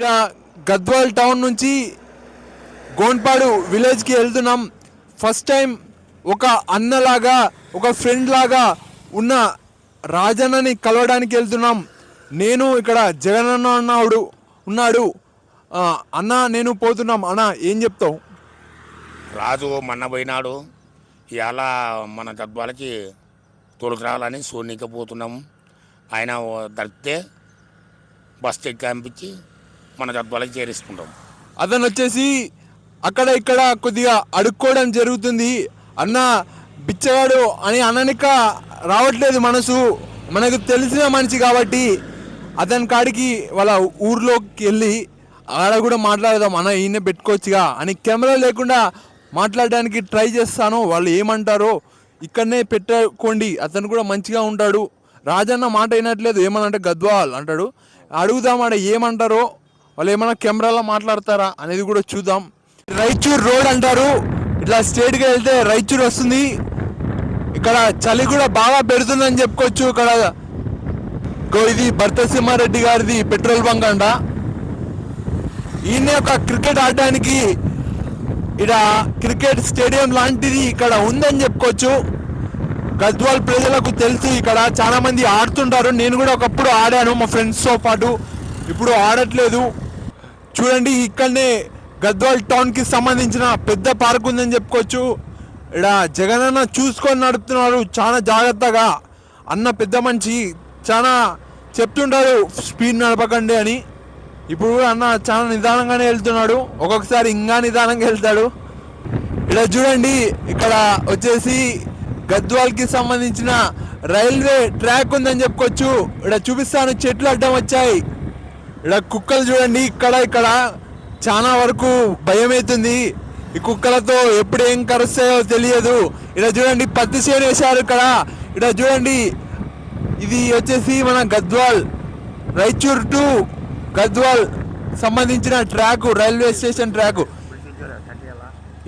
ఇక్కడ గద్వాల్ టౌన్ నుంచి గోన్పాడు విలేజ్కి వెళ్తున్నాం. ఫస్ట్ టైం ఒక అన్నలాగా ఒక ఫ్రెండ్ లాగా ఉన్న రాజన్నని కలవడానికి వెళ్తున్నాం. నేను ఇక్కడ జగనన్న అన్నాడు ఉన్నాడు. అన్న నేను పోతున్నాం. అన్న ఏం చెప్తావు? రాజు మొన్న పోయినాడు. ఇవాళ మన గద్వాలకి తొలుకురావాలని పోతున్నాము ఆయన దొరికితే బస్ ఎక్కి పంపించి మన వాళ్ళకి చేరేసుకుంటాం అతను వచ్చేసి అక్కడ ఇక్కడ కొద్దిగా అడుక్కోవడం జరుగుతుంది. అన్న బిచ్చగాడు అని అననిక రావట్లేదు మనసు. మనకు తెలిసిన మనిషి కాబట్టి అతని కాడికి వాళ్ళ ఊర్లోకి వెళ్ళి ఆడ కూడా మాట్లాడదాం అన్న ఈయన పెట్టుకోవచ్చుగా అని కెమెరా లేకుండా మాట్లాడడానికి ట్రై చేస్తాను. వాళ్ళు ఏమంటారో ఇక్కడనే పెట్టుకోండి అతను కూడా మంచిగా ఉంటాడు. రాజన్న మాట అయినట్లేదు ఏమనంటే గద్వాల్ అంటాడు. అడుగుదాం ఆడ ఏమంటారో వాళ్ళు ఏమైనా కెమెరాలో మాట్లాడతారా అనేది కూడా చూద్దాం. రైచూర్ రోడ్ అంటారు. ఇట్లా స్ట్రేట్గా వెళ్తే రైచూర్ వస్తుంది. ఇక్కడ చలి కూడా బాగా పెడుతుందని చెప్పుకోవచ్చు. ఇక్కడ గో ఇది భర్తసింహారెడ్డి గారిది పెట్రోల్ బంక్ అంట. ఈయన ఒక క్రికెట్ ఆడడానికి ఇక్కడ క్రికెట్ స్టేడియం లాంటిది ఇక్కడ ఉందని చెప్పుకోవచ్చు. గద్వాల్ ప్రజలకు తెలుసు ఇక్కడ చాలా మంది ఆడుతుంటారు. నేను కూడా ఒకప్పుడు ఆడాను మా ఫ్రెండ్స్తో పాటు. ఇప్పుడు ఆడట్లేదు. చూడండి ఇక్కడనే గద్వాల్ టౌన్కి సంబంధించిన పెద్ద పార్క్ ఉందని చెప్పుకోవచ్చు. ఇక్కడ జగనన్న చూసుకొని నడుపుతున్నారు చాలా జాగ్రత్తగా. అన్న పెద్ద మనిషి చాలా చెప్తుంటారు స్పీడ్ నడపకండి అని. ఇప్పుడు కూడా అన్న చాలా నిదానంగానే వెళ్తున్నాడు. ఒక్కొక్కసారి ఇంకా నిదానంగా వెళ్తాడు. ఇక్కడ చూడండి ఇక్కడ వచ్చేసి గద్వాల్కి సంబంధించిన రైల్వే ట్రాక్ ఉందని చెప్పుకోవచ్చు. ఇక్కడ చూపిస్తాను చెట్లు అడ్డం వచ్చాయి. ఇక్కడ కుక్కలు చూడండి ఇక్కడ ఇక్కడ. చాలా వరకు భయం అవుతుంది ఈ కుక్కలతో ఎప్పుడు ఏం కరుస్తాయో తెలియదు. ఇక్కడ చూడండి పత్తి చేను వేశారు ఇక్కడ. ఇక్కడ చూడండి. ఇది వచ్చేసి మన గద్వాల్ రైచూర్ టు గద్వాల్ సంబంధించిన ట్రాక్ రైల్వే స్టేషన్ ట్రాక్.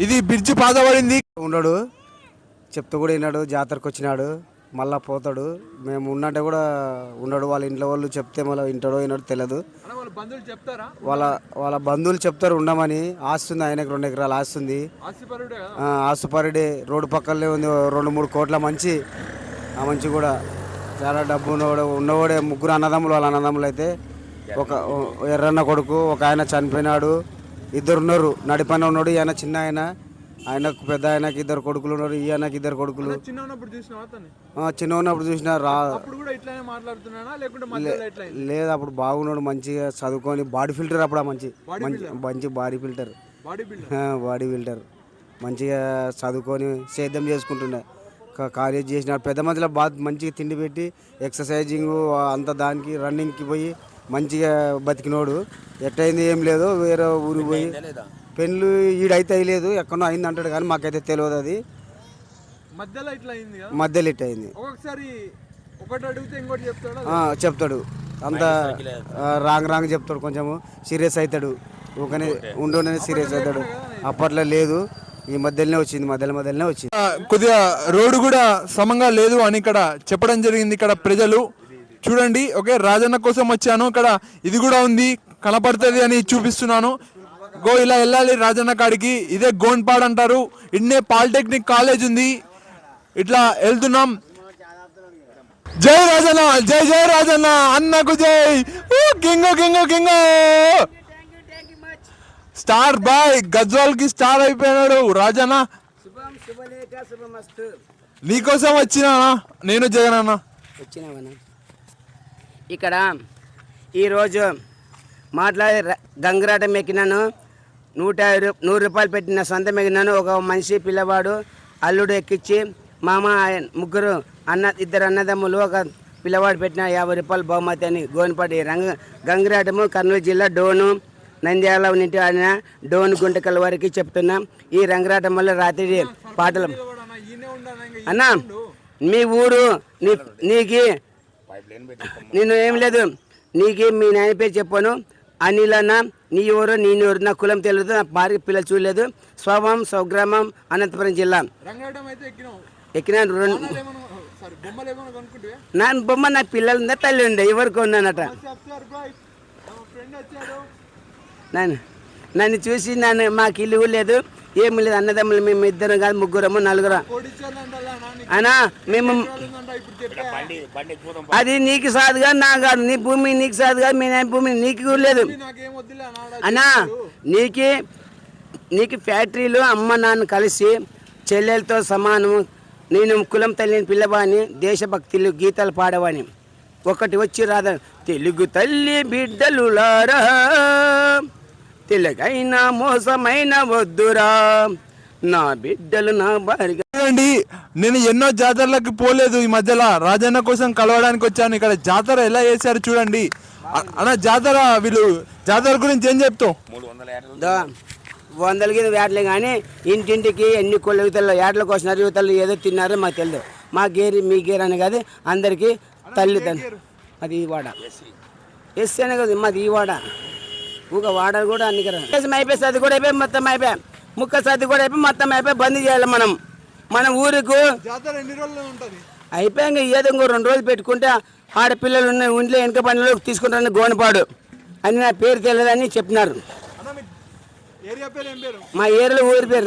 ఇది బ్రిడ్జ్ పాతబడింది. ఉండడు చెప్తూ కూడా విన్నాడు జాతరకు వచ్చినాడు. మళ్ళా పోతాడు. మేము ఉన్నట్టే కూడా ఉండడు. వాళ్ళ ఇంట్లో వాళ్ళు చెప్తే మళ్ళీ వింటాడో విన్నాడో తెలియదు వాళ్ళ వాళ్ళ బంధువులు చెప్తారు ఉండమని. ఆస్తుంది ఆయనకు రెండు ఎకరాలు ఆస్తుంది. ఆస్తిపరుడే? కదా ఆ, ఆసుపరిడే రోడ్డు పక్కనే ఉంది. రెండు మూడు కోట్ల మంచి. ఆ మంచి కూడా చాలా డబ్బు ఉన్నవాడు ఉన్నవాడే ముగ్గురు అన్నదమ్ములు వాళ్ళ అన్నదమ్ములు అయితే ఒక ఎర్రన్న కొడుకు ఒక ఆయన చనిపోయినాడు. ఇద్దరు ఉన్నారు. నడిపైన ఉన్నాడు. ఈయన చిన్న ఆయన. ఆయనకు పెద్ద ఆయనకి ఇద్దరు కొడుకులు ఉన్నారు ఈ ఆయనకి ఇద్దరు కొడుకులు. చిన్న ఉన్నప్పుడు చూసిన అతన్ని? ఆ, చిన్న ఉన్నప్పుడు చూసిన రా. అప్పుడు కూడా ఇట్లానే మాట్లాడుతున్నానా లేకుంటే మధ్యలో ఇట్లా లేదు అప్పుడు బాగున్నాడు మంచిగా చదువుకొని బాడీ ఫిల్టర్ అప్పుడు మంచి మంచి మంచి body filter body builder body builder మంచిగా చదువుకొని సేద్యం చేసుకుంటుండే. కాలేజ్ చేసినాడు పెద్ద మధ్యలో బాగా మంచిగా తిండి పెట్టి ఎక్సర్సైజింగ్ అంత దానికి రన్నింగ్కి పోయి మంచిగా బతికినోడు. ఎట్టయింది ఏం లేదు వేరే ఊరికి పోయి పెళ్ళి ఈడైతే అయ్యలేదు ఎక్కడో అయింది అంటాడు కానీ మాకైతే తెలియదు అది. మధ్యలో ఇట్లా అయింది కదా? మధ్యలో ఇట్ అయింది. ఒక్కొక్కసారి ఒకటి అడిగితే ఇంకోటి చెప్తాడా? ఆ, చెప్తాడు. అంత రాంగ్ రాంగ్ చెప్తాడు కొంచెము. సీరియస్ అవుతాడు ఊకనే ఉండునే సీరియస్ అవుతాడు అప్పట్లో లేదు. ఈ మధ్యలోనే వచ్చింది మధ్యలో మధ్యలోనే వచ్చింది. కొద్దిగా రోడ్డు కూడా సమంగా లేదు అని ఇక్కడ చెప్పడం జరిగింది ఇక్కడ ప్రజలు. చూడండి ఓకే రాజన్న కోసం వచ్చాను. ఇక్కడ ఇది కూడా ఉంది కనపడుతుంది అని చూపిస్తున్నాను. గో ఇలా వెళ్ళాలి రాజన్న కాడికి. ఇదే గోన్పాడ్ అంటారు. ఇన్నే పాలిటెక్నిక్ కాలేజ్ ఉంది. ఇట్లా వెళ్తున్నాం. జై రాజన్న జై జై రాజన్న అన్నకు జై. King king king. Star boy గజ్వాల్కి star అయిపోయినాడు రాజన్న. నీకోసం వచ్చినా నేను జగన్ అన్న. వచ్చినావనా? ఇక్కడ ఈరోజు మాట్లాడి గంగరాటం ఎక్కినాను. నూట నూరు రూపాయలు పెట్టిన సొంతం ఎక్కినాను ఒక మనిషి పిల్లవాడు అల్లుడు ఎక్కించి మామ ఆయన ముగ్గురు అన్న ఇద్దరు అన్నదమ్ములు ఒక పిల్లవాడు పెట్టిన యాభై రూపాయలు బహుమతి అని గోనిపాటి రంగ గంగరాటము కర్నూలు జిల్లా డోను నంద్యాల నుండి ఆడిన డోన్ గుంటకల్ వరకు చెప్తున్నా. ఈ రంగరాటం వల్ల రాత్రి పాటలు అన్నా మీ ఊరు నీ నీకి నేను ఏం లేదు. నీకు మీ నాయన పేరు చెప్పాను. అనిల్ అన్న నీ ఊరు నీ ఊరు నా కులం తెలియదు నా భార్య పిల్లలు చూడలేదు. స్వభావం స్వగ్రామం అనంతపురం జిల్లా. రంగాయటం అయితే ఎక్కినావు. ఎక్కిన రెండు నా బొమ్మ నా పిల్లలు ఉందా తల్లి ఉండే ఎవరికి ఉన్నానట నన్ను నన్ను చూసి నన్ను మాకు ఇల్లు లేదు ఏమి లేదు అన్నదమ్ములు మేము ఇద్దరం కాదు ముగ్గురము నలుగురు. అనా మేము అది నీకు సాదుగా నా కాదు. నీ భూమి నీకు సాదుగా మీ నా భూమి నీకు లేదు. అన్నా నీకు నీకు ఫ్యాక్టరీలు అమ్మ నాన్న కలిసి చెల్లెలతో సమానము. నేను కులం తల్లిని పిల్లవాని దేశభక్తులు గీతాలు పాడవాని ఒకటి వచ్చి రాదా తెలుగు తల్లి బిడ్డలులారా తెలుగైన మోసమైన వద్దురా. నా బిడ్డలు నా భార్య చూడండి నేను ఎన్నో జాతరలకు పోలేదు ఈ మధ్యలో. రాజన్న కోసం కలవడానికి వచ్చాను. ఇక్కడ జాతర ఎలా చేశారు చూడండి. అ- అన్న జాతర వీళ్ళు జాతర గురించి ఏం చెప్తావు? వందల ఏళ్ళు దో వందలకి వేటలే కానీ ఇంటింటికి ఎన్ని కోళ్ళ యువతలు ఏటలు కోసినారు యువతలు ఏదో తిన్నారో మాకు తెలియదు మా గేరి మీ గేర్ అని కాదు అందరికీ తల్లి తండ్రి అది ఈ వాడ. ఎస్ అనే కదా మాది ఈ వాడ. ఊక వాడ కూడా అన్ని అయిపోయి సర్ది కూడా అయిపోయి మొత్తం అయిపోయి. ముక్క సర్ది కూడా అయిపోయి మొత్తం అయిపోయి బంద్ చేయాలి మనం. మన ఊరుకు జాతర ఎన్ని రోజులు ఉంటుంది? అయిపోయాక ఏదో ఇంకో రెండు రోజులు పెట్టుకుంటే ఆడపిల్లలు ఉన్న ఇంట్లో వెనక పనిలో తీసుకుంటారని గోనపాడు. అని నా పేరు తెలియదని చెప్పినారు. అన్న మీ ఏరియా పేరు ఏం పేరు? మా ఏరియాలో ఊరి పేరు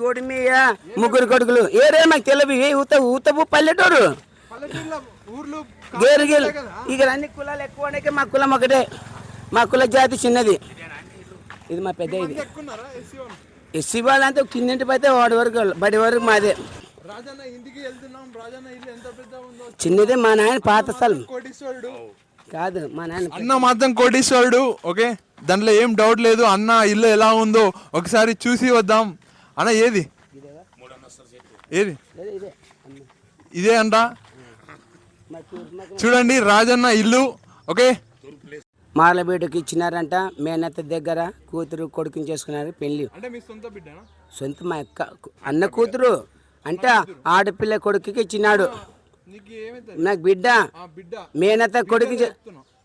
గోడి మీద ముగ్గురు కొడుకులు. ఏరియా మాకు తెలియదు. ఏ ఊత ఊతపు పల్లెటూరు. ఊర్లు గేరుగేలు. ఇక్కడ అన్ని కులాలు ఎక్కువ మా కులం ఒకటే. మా కుల జాతి చిన్నది. ఇది మా పెద్ద ఇది. ఎస్సీ వాళ్ళు? వాళ్ళంతా కిందింటి పోతే వాడి వరకు బడి వరకు మాదే. చిన్నదే మా నాయన పాత స్థలం. కాదు మా నాయన అన్న మాత్రం కోటీశ్వరుడు ఓకే? దాంట్లో ఏం డౌట్ లేదు. అన్న ఇల్లు ఎలా ఉందో ఒకసారి చూసి వద్దాం. అన్న ఏది? ఏది? ఇదే, అంట? చూడండి రాజన్న ఇల్లు ఓకే? మార్లబీడుకి ఇచ్చినారంట మేనత్త దగ్గర కూతురు కొడుకుని చేసుకున్నారు మీ సొంత మా అక్క అన్న కూతురు అంటే ఆడపిల్ల కొడుకుకి ఇచ్చినాడు నీకు బిడ్డ మేనత్త కొడుకు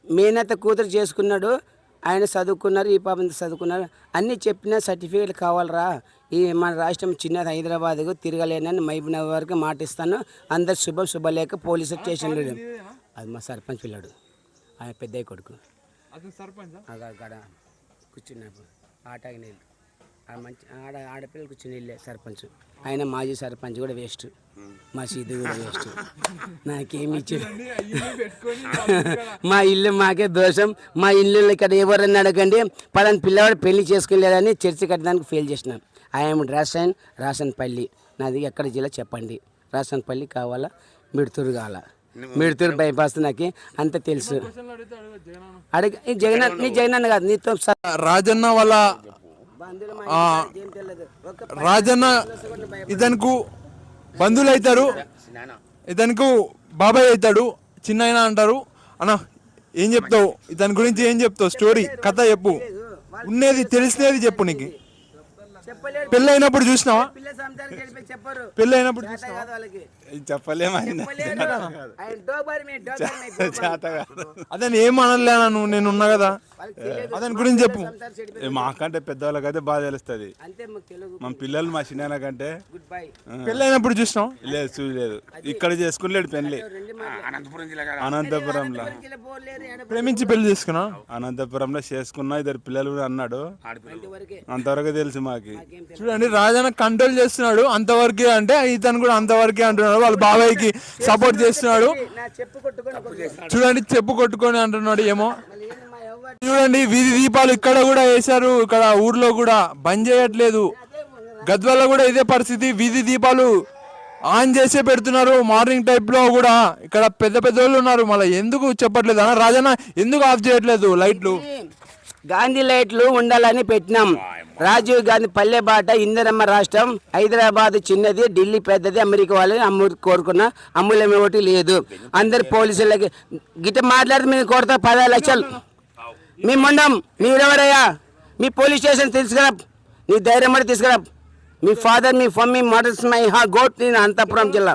మేనత్త కూతురు చేసుకున్నాడు ఆయన చదువుకున్నారు ఈ పాప చదువుకున్నారు అన్నీ చెప్పిన సర్టిఫికేట్ కావాలరా ఈ మన రాష్ట్రం చిన్నది హైదరాబాద్కు తిరగలేనని మహబూబ్నగర్ వరకు మాట ఇస్తాను అందరు శుభం శుభలేక పోలీసు స్టేషన్లో అది మా సర్పంచ్ పిల్లాడు ఆయన పెద్దయ్య కొడుకు సర్పంచ్? అక్కడ కూర్చున్నప్పుడు ఆటాకి నీళ్ళు. ఆ మంచి ఆడ ఆడపిల్లలు కూర్చుని వెళ్ళే సర్పంచ్. ఆయన మాజీ సర్పంచ్ కూడా వేస్ట్. మా సీదు కూడా వేస్ట్. నాకేమి పెట్టుకొని మా ఇల్లు మాకే దోషం. మా ఇల్లు ఇక్కడ ఎవరన్నా అడగండి? పలాని పిల్లవాడు పెళ్ళి చేసుకోలేదని చర్చి కట్టడానికి ఫెయిల్ చేసినాం. ఐఎమ్ రాసన్ రాసన్పల్లి నాది ఎక్కడ జిల్లా చెప్పండి. రాసన్పల్లి కావాలా? మిడుతూరు కావాలా? మిడుతూరు బైపాస్ నాకు అంత తెలుసు. అడగ ఈ జగన్ నీ జగన్ అన్న కాదు నీతో స- రాజన్న వాళ్ళ ఆ, రాజన్న ఇతనుకు బంధువులు అవుతారు. ఇతనుకు బాబాయ్ అవుతాడు. చిన్న అంటారు. అన్న ఏం చెప్తావు? ఇతని గురించి ఏం చెప్తావు? స్టోరీ కథ చెప్పు. ఉన్నది తెలిసినది చెప్పు నీకు. పెళ్ళి అయినప్పుడు చూసినావా? పెళ్ళి అయినప్పుడు చెప్పలేము. అతను ఏం అనలేనా నువ్వు? నేను ఉన్నా కదా. అతని గురించి చెప్పు. మాకంటే పెద్దవాళ్ళకైతే బాగా తెలుస్తుంది. అంతే మాకు తెలుగు మా పిల్లలు మా చిన్న కంటే. గుడ్ బై పెళ్ళి అయినప్పుడు చూసినావు? లేదు చూడలేదు. ఇక్కడ చేసుకునేలేడు కాడ అనంతపురంలో. ప్రేమించి పెళ్ళి చేసుకున్నా? అనంతపురంలో చేసుకున్నా ఇద్దరు పిల్లలు కూడా అన్నాడు. అంతవరకు. తెలుసు మాకి. చూడండి రాజన్న కంట్రోల్ చేస్తున్నాడు. అంతవరకే అంటే ఇతను కూడా అంతవరకే అంటున్నాడు. వాళ్ళ బాబాయ్కి సపోర్ట్ చేస్తున్నాడు. చూడండి చెప్పు కొట్టుకొని అంటున్నాడు ఏమో. చూడండి వీధి దీపాలు ఇక్కడ కూడా వేశారు. ఇక్కడ ఊర్లో కూడా బంద్ చేయట్లేదు. గద్వాల కూడా ఇదే పరిస్థితి. వీధి దీపాలు ఆన్ చేసే పెడుతున్నారు. మార్నింగ్ టైప్లో కూడా ఇక్కడ పెద్ద పెద్ద వాళ్ళు ఉన్నారు. మళ్ళీ ఎందుకు చెప్పట్లేదు? అన్న రాజన్న ఎందుకు ఆఫ్ చేయట్లేదు లైట్లు? గాంధీ లైట్లు ఉండాలని పెట్టినాం. రాజీవ్ గాంధీ పల్లె బాట ఇందిరమ్మ రాష్ట్రం హైదరాబాద్ చిన్నది ఢిల్లీ పెద్దది అమెరికా వాళ్ళని అమ్ము కోరుకున్న అమ్ములమే ఒకటి లేదు. అందరు పోలీసులకి గిట్ట మాట్లాడితే మేము కొడతా పదహారు లక్షలు. మీ మొండం మీరెవరయ్యా మీ పోలీస్ స్టేషన్ తీసుకురా నీ ధైర్యం పడి తీసుకురా మీ ఫాదర్ మీ మమ్మీ మదర్స్ మై హా గోట్ నేను అంతపురం జిల్లా.